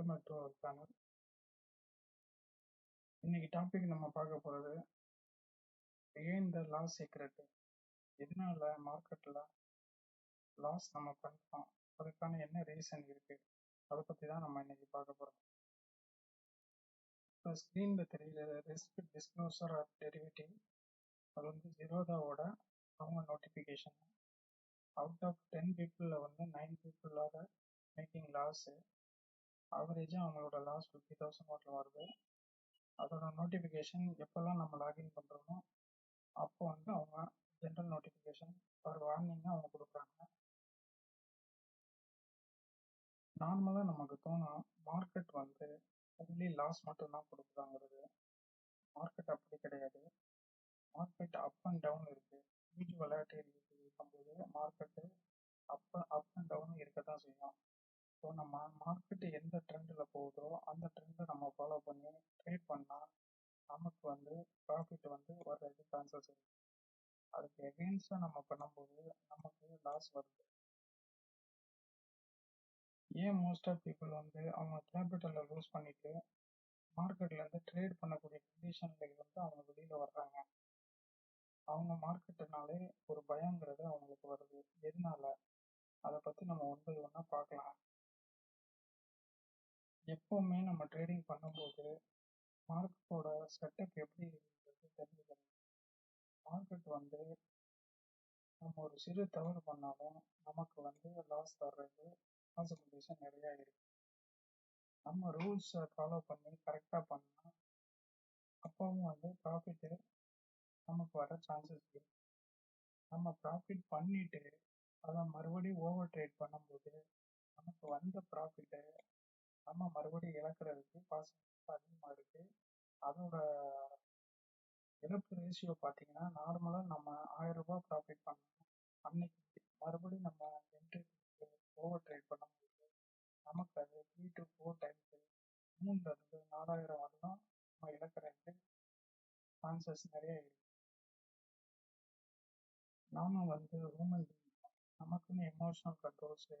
Welcome back to our channel இன்னைக்கு topic நம்ம பார்க்க போகிறது ஏன் இந்த லாஸ் சீக்ரெட் எதனால மார்க்கெட்டில் லாஸ் நம்ம பண்ணுறோம் அதுக்கான என்ன ரீசன் இருக்குது அதை பற்றி தான் நம்ம இன்னைக்கு பார்க்க போகிறோம் இப்போ ஸ்க்ரீனில் தெரியல ரிஸ்க் டிஸ்க்ளோசர் ஆஃப் டெரிவேட்டிவ் அது வந்து ஜிரோதாவோட அவங்க நோட்டிஃபிகேஷன் அவுட் ஆஃப் டென் பீப்புளில் வந்து நைன் பீப்புளாக மேக்கிங் லாஸு ஆவரேஜாக அவங்களோட லாஸ் ஃபிஃப்டி தௌசண்ட் வாட்டில் வருது. அதோட நோட்டிஃபிகேஷன் எப்போல்லாம் நம்ம லாகின் பண்ணுறோமோ அப்போ வந்து அவங்க ஜென்ரல் நோட்டிஃபிகேஷன் ஒரு வார்னிங்காக அவங்க கொடுக்குறாங்க. நார்மலாக நமக்கு தோணும் மார்க்கெட் வந்து ஒன்லி லாஸ் மட்டும்தான் கொடுக்குதாங்கிறது. மார்க்கெட் அப்படி கிடையாது. மார்க்கெட் அப் அண்ட் டவுன் இருக்குது ஹியூஜ் விளையாட்டு இருக்கும்போது market up up and down இருக்க தான் செய்யும். ஸோ நம்ம மார்க்கெட்டு எந்த ட்ரெண்டில் போகுதோ அந்த ட்ரெண்டை நம்ம ஃபாலோ பண்ணி ட்ரேட் பண்ணால் நமக்கு வந்து ப்ராஃபிட் வந்து வர்றதுக்கு சான்சஸ் இருக்குது அதுக்கு எகெயின்ஸ்டாக நம்ம பண்ணும்போது நமக்கு லாஸ் வருது. ஏன் மோஸ்ட் ஆஃப் பீப்புள் வந்து அவங்க கேபிட்டலை லூஸ் பண்ணிட்டு மார்க்கெட்லேருந்து ட்ரேட் பண்ணக்கூடிய கண்டிஷனில் வந்து அவங்க வெளியில் வர்றாங்க? அவங்க மார்க்கெட்டுனாலே ஒரு பயங்கிறது அவங்களுக்கு வருது. எதனால? அதை பற்றி நம்ம ஒன் பை ஒன்னாக பார்க்கலாம். எப்போவுமே நம்ம ட்ரேடிங் பண்ணும்போது மார்க்கெட்டோட செட்டப் எப்படி இருக்குன்றது தெரிஞ்சுக்கணும். மார்க்கெட் வந்து நம்ம ஒரு சிறு தவறு பண்ணாலும் நமக்கு வந்து லாஸ் வர்றது கான்சன்ட்ரேஷன் நிறையா இருக்கு நம்ம ரூல்ஸை ஃபாலோ பண்ணி கரெக்டாக பண்ணால் அப்பவும் வந்து ப்ராஃபிட்டு நமக்கு வர சான்சஸ் இருக்கு. நம்ம ப்ராஃபிட் பண்ணிட்டு அதை மறுபடியும் ஓவர் ட்ரேட் பண்ணும்போது நமக்கு வந்த ப்ராஃபிட்டை நம்ம மறுபடியும் இழக்கிறதுக்கு பாசிட்டிவ் அதிகமாக இருக்குது அதோட இழப்பு ரேஷியோ பார்த்தீங்கன்னா நார்மலாக நம்ம ஆயிரம் ரூபாய் ப்ராஃபிட் பண்ணோம் அன்னைக்கு மறுபடியும் நம்ம என்ட்ரி ஓவர் ட்ரேட் பண்ணும்போது நமக்கு அது த்ரீ டு ஃபோர் டைம்ஸு மூணுலேருந்து நாலாயிரம் வரலாம் நம்ம இழக்கிறதுக்கு சான்சஸ் நிறைய இருக்கு. நாம வந்து ஹூமன் நமக்குன்னு எமோஷனல் கண்ட்ரோல்ஸு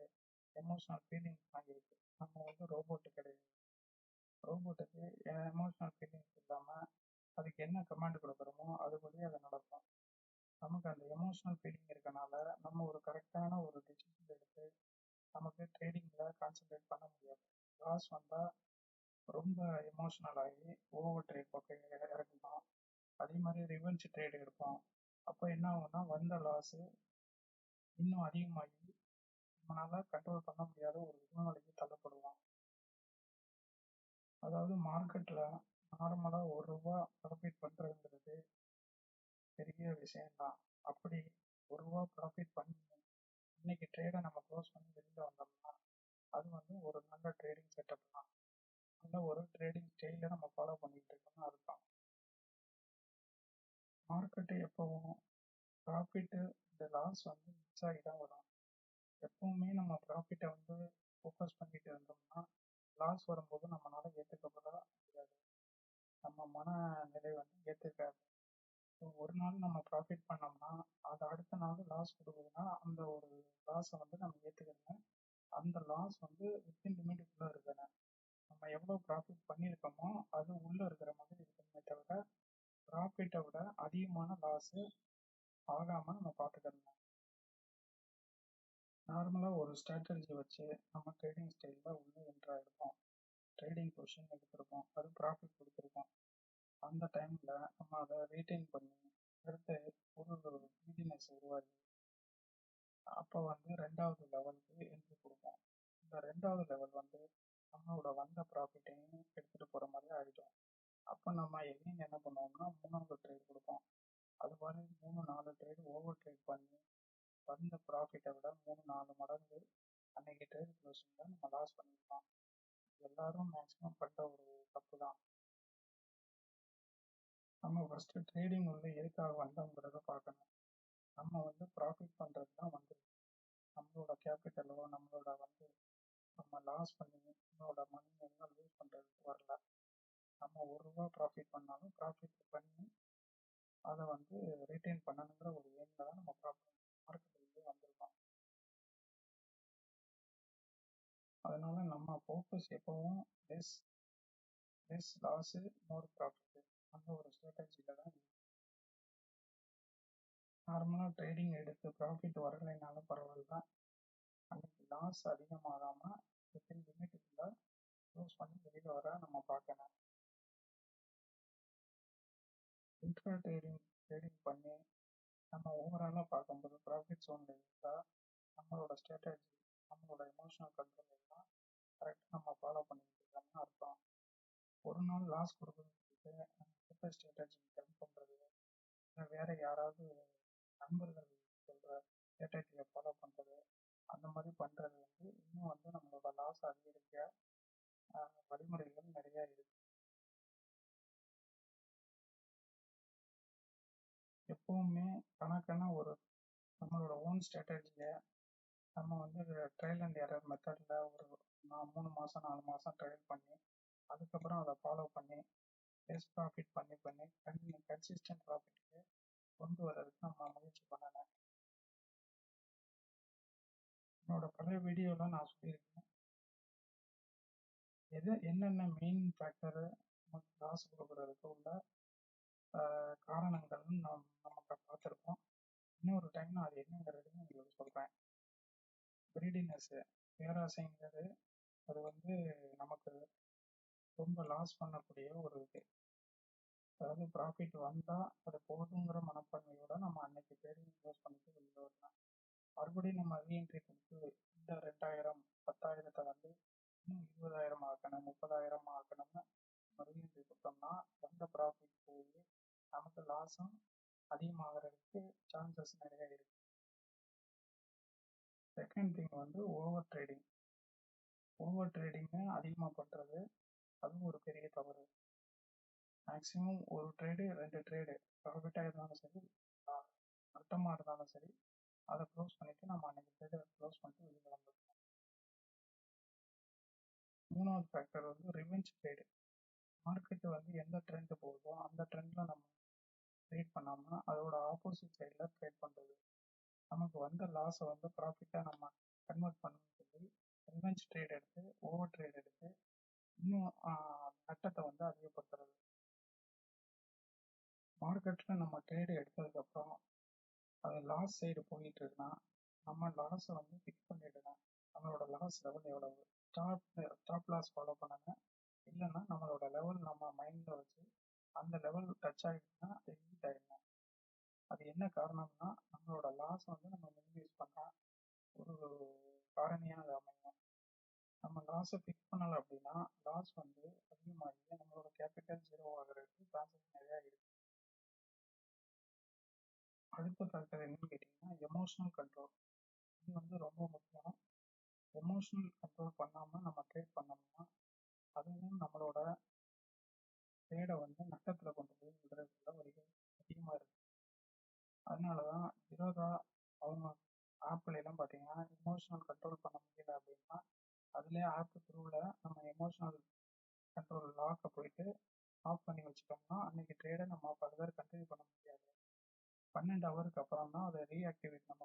எமோஷனல் ஃபீலிங்ஸ்லாம் இருக்கு நம்ம வந்து ரோபோட்டு கிடையாது. ரோபோட்டுக்கு எமோஷனல் ஃபீலிங்ஸ் இல்லாமல் அதுக்கு என்ன கமாண்ட் கொடுக்குறோமோ அதுபடி அது நடக்கும். நமக்கு அந்த எமோஷனல் ஃபீலிங் இருக்கனால நம்ம ஒரு கரெக்டான ஒரு டிசிஷன் எடுத்து நமக்கு ட்ரேடிங்கில் கான்சென்ட்ரேட் பண்ண முடியாது. லாஸ் வந்தால் ரொம்ப எமோஷ்னல் ஆகி ஓவர் ட்ரேட் பக்கம் இறங்கணும் அதே மாதிரி ரிவென்ஸ் ட்ரேட் எடுப்போம். அப்போ என்ன ஆகும்னா வந்த லாஸு இன்னும் அதிகமாகி நம்மளால கண்ட்ரோல் பண்ண முடியாத ஒரு சூழ்நிலைக்கு தள்ளப்படுவோம் அதாவது மார்க்கெட்டில் நார்மலாக ஒரு ரூபா ப்ராஃபிட் பண்ணுறதுங்கிறது பெரிய விஷயம்தான். அப்படி ஒரு ரூபா ப்ராஃபிட் பண்ணி இன்னைக்கு ட்ரேடை நம்ம க்ளோஸ் பண்ணி வெளியில் வந்தோம்னா அது வந்து ஒரு நல்ல ட்ரேடிங் செட்டப் தான். நல்ல ஒரு ட்ரேடிங் ஸ்டைலில் நம்ம ஃபாலோ பண்ணிகிட்டு இருக்கோம்னு அர்த்தம். மார்க்கெட்டு எப்போவும் ப்ராஃபிட்டு இந்த லாஸ் வந்து மிஸ் ஆகி தான் வரும். எப்பவுமே நம்ம ப்ராஃபிட்டை வந்து ஃபோக்கஸ் பண்ணிட்டு இருந்தோம்னா லாஸ் வரும்போது நம்மளால ஏற்றுக்கப்பட முடியாது. நம்ம மனநிலை வந்து ஏற்றுக்காது ஸோ ஒரு நாள் நம்ம ப்ராஃபிட் பண்ணோம்னா அது அடுத்த நாள் லாஸ் கொடுக்குதுன்னா அந்த ஒரு லாஸை வந்து நம்ம ஏற்றுக்கணும் அந்த லாஸ் வந்து வித்தின் லிமிட்டுக்குள்ளே இருக்கணும் நம்ம எவ்வளோ ப்ராஃபிட் பண்ணியிருக்கோமோ அது உள்ளே இருக்கிற மாதிரி இருக்கணுமே தவிர ப்ராஃபிட்டை விட அதிகமான லாஸு ஆகாமல் நம்ம பார்த்துக்கணும் நார்மலாக ஒரு ஸ்ட்ராட்டஜி வச்சு நம்ம ட்ரேடிங் ஸ்டைலில் உள்ளே என்ட்ரு ஆகிருப்போம் ட்ரேடிங் பொசிஷன் எடுத்திருப்போம். அது ப்ராஃபிட் கொடுத்துருப்போம். அந்த டைமில் நம்ம அதை ரீட்டைன் பண்ணி அடுத்து ஒரு பிடினஸ் உருவாகி அப்போ வந்து ரெண்டாவது லெவலுக்கு என்ட்ரி கொடுப்போம். இந்த ரெண்டாவது லெவல் வந்து நம்மளோட வந்த ப்ராஃபிட்டையும் எடுத்துகிட்டு போகிற மாதிரி ஆகிடும் அப்போ நம்ம எகைன் என்ன பண்ணுவோம்னா மூணாவது ட்ரேட் கொடுப்போம். அது மாதிரி மூணு நாலு ட்ரேடு ஓவர் ட்ரேட் பண்ணி வந்த ப்ராஃபிட்டை விட மூணு நாலு மடங்கு அன்னைக்கு ட்ரேட் க்ளோசிங்கில் நம்ம லாஸ் பண்ணியிருக்கோம். எல்லாரும் மேக்ஸிமம் பண்ணுற ஒரு தப்பு தான் நம்ம ஃபஸ்ட்டு ட்ரேடிங் உள்ள எதுக்காக வந்தோங்கிறத பார்க்கணும். நம்ம வந்து ப்ராஃபிட் பண்ணுறது தான் வந்துருக்கு நம்மளோட கேபிட்டலோ நம்மளோட வந்து நம்ம லாஸ் பண்ணி நம்மளோட மணி எல்லாம் லூஸ் பண்ணுறதுக்கு வரல. நம்ம ஒரு ரூபா ப்ராஃபிட் பண்ணாலும் ப்ராஃபிட் பண்ணி அதை வந்து ரிட்டைன் பண்ணணும். நம்ம ஃபோக்கஸ் எப்பவும் less less loss more profit அந்த ஒரு ஸ்ட்ராட்டஜியில் தான் நார்மலாக ட்ரேடிங் எடுத்து ப்ராஃபிட் வரலைனாலும் பரவாயில்ல அன்னைக்கு லாஸ் அதிகமாகாமல் எப்படி லிமிட்டுக்குள்ள க்ளோஸ் பண்ணி வெளியில் வர நம்ம பார்க்கணும். இன்ட்ரா ட்ரேடிங் ட்ரேடிங் பண்ணி நம்ம ஓவராலாக பார்க்கும்போது ப்ராஃபிட் சோனில் இருந்தால் நம்மளோட ஸ்ட்ராட்டஜி நம்மளோட எமோஷனல் கண்ட்ரோல் எல்லாம் கரெக்டாக நம்ம ஃபாலோ பண்ணிக்கிட்டு இருக்கோம்னு அர்த்தம். ஒரு நாள் லாஸ் கொடுக்குறதுக்கு அடுத்த ஸ்ட்ராட்டஜி ஹெல்ப் பண்ணுறது இல்லை வேற யாராவது நண்பர்கள் சொல்கிற ஸ்ட்ராட்டஜியை ஃபாலோ பண்ணுறது அந்த மாதிரி பண்ணுறது வந்து இன்னும் வந்து நம்மளோட லாஸ் அதிகரிக்க வழிமுறைகள் நிறையா இருக்கு. எப்பவுமே தனக்கான ஒரு நம்மளோட ஓன் ஸ்ட்ராட்டஜியை நம்ம வந்து ட்ரையல் அண்ட் எரர் மெத்தடில் ஒரு நான் மூணு மாதம் நாலு மாதம் ட்ரையல் பண்ணி அதுக்கப்புறம் அதை ஃபாலோ பண்ணி லெஸ் ப்ராஃபிட் பண்ணி பண்ணி கன் கன்சிஸ்டன்ட் ப்ராஃபிட்டுக்கு கொண்டு வர்றதுக்கு நம்ம முயற்சி பண்ணணும் என்னோட பழைய வீடியோவில் நான் சொல்லியிருக்கேன். எது என்னென்ன மெயின் ஃபேக்டரு நமக்கு காசு கொடுக்குறதுக்கு உள்ள காரணங்கள்னு நம் நமக்கு பார்த்துருக்கோம் இன்னொரு டைம் நான் அது என்னங்கிறதையும் உங்களுக்கு சொல்கிறேன் கிரீடினஸ்ஸு பேராசைங்கிறது அது வந்து நமக்கு ரொம்ப லாஸ் பண்ணக்கூடிய ஒரு இது. அதாவது ப்ராஃபிட் வந்தால் அது போதுங்கிற மனப்பான்மையோட நம்ம அன்னைக்கு ட்ரேடிங் க்ளோஸ் பண்ணிட்டு வெளியில் வரலாம். மறுபடியும் நம்ம ரீஎன்ட்ரி கொடுத்து இந்த ரெண்டாயிரம் பத்தாயிரத்தை வந்து இன்னும் இருபதாயிரம் ஆக்கணும் முப்பதாயிரம் ஆக்கணும்னு நம்ம ரீஎன்ட்ரி கொடுத்தோம்னா வந்த ப்ராஃபிட் போய் நமக்கு லாஸும் அதிகமாகிறதுக்கு சான்சஸ் நிறைய இருக்கு. செகண்ட் திங் வந்து ஓவர் ட்ரேடிங் ஓவர் ட்ரேடிங்கை அதிகமாக பண்ணுறது அதுவும் ஒரு பெரிய தவறு. மேக்ஸிமம் ஒரு ட்ரேடு ரெண்டு ட்ரேடு ப்ராஃபிட்டாக இருந்தாலும் சரி நட்டமாக இருந்தாலும் சரி அதை க்ளோஸ் பண்ணிவிட்டு நம்ம அன்றைக்கி ட்ரேடை க்ளோஸ் பண்ணிட்டு வெளியில் வந்துடணும் மூணாவது ஃபேக்டர் வந்து ரிவெஞ்ச் ட்ரேடு மார்க்கெட்டு வந்து எந்த ட்ரெண்ட் போகுதோ அந்த ட்ரெண்டில் நம்ம ட்ரேட் பண்ணாமல் அதோட ஆப்போசிட் சைடில் ட்ரேட் பண்ணுறது நமக்கு வந்த லாஸை வந்து ப்ராஃபிட்டாக நம்ம கன்வெர்ட் பண்ணணும். சொல்லி ரிவெஞ்ச் ட்ரேட் எடுத்து ஓவர் ட்ரேட் எடுத்து இன்னும் நட்டத்தை வந்து அதிகப்படுத்துறது. மார்க்கெட்டில் நம்ம ட்ரேடு எடுத்ததுக்கப்புறம் அது லாஸ் சைடு போயிட்டு இருக்குன்னா நம்ம லாஸை வந்து ஃபிக்ஸ் பண்ணிடுங்க நம்மளோட லாஸ் லெவல் எவ்வளவு? ஸ்டாப் ஸ்டாப் லாஸ் ஃபாலோ பண்ணுங்க. இல்லைன்னா நம்மளோட லெவல் நம்ம மைண்டில் வச்சு அந்த லெவல் டச் ஆகிடுச்சுன்னா அது ஹீட் ஆகிடணும் அது என்ன காரணம்னா நம்மளோட லாஸ் வந்து நம்ம மினிமைஸ் பண்ணால் ஒரு காரணியாக அது அமையும் நம்ம லாஸை ஃபிக்ஸ் பண்ணலை அப்படின்னா லாஸ் வந்து அதிகமாகி நம்மளோட கேபிட்டல் ஜீரோ ஆகிறதுக்கு சான்சஸ் நிறையா இருக்கு. அடுத்த ஃபேக்டர் என்னன்னு கேட்டிங்கன்னா எமோஷனல் கண்ட்ரோல் இது வந்து ரொம்ப முக்கியம். எமோஷனல் கண்ட்ரோல் பண்ணாமல் நம்ம ட்ரேட் பண்ணோம்னா அதுவும் நம்மளோட ட்ரேடை வந்து நட்டத்தில் கொண்டு போய் விடுறதுல ஒரு அதிகமாக இருக்கு. அதனால தான் ஜிரோதா அவங்க ஆப்லாம் பார்த்தீங்கன்னா எமோஷனல் கண்ட்ரோல் பண்ண முடியல அப்படின்னா அதுலேயே ஆப் த்ரூவில் நம்ம எமோஷனல் கண்ட்ரோல் லாக்கை போயிட்டு ஆஃப் பண்ணி வச்சுட்டோம்னா அன்றைக்கி ட்ரேடை நம்ம ஃபர்தர் கண்டினியூ பண்ண முடியாது. பன்னெண்டு ஹவருக்கு அப்புறம் தான் அதை ரீஆக்டிவேட் நம்ம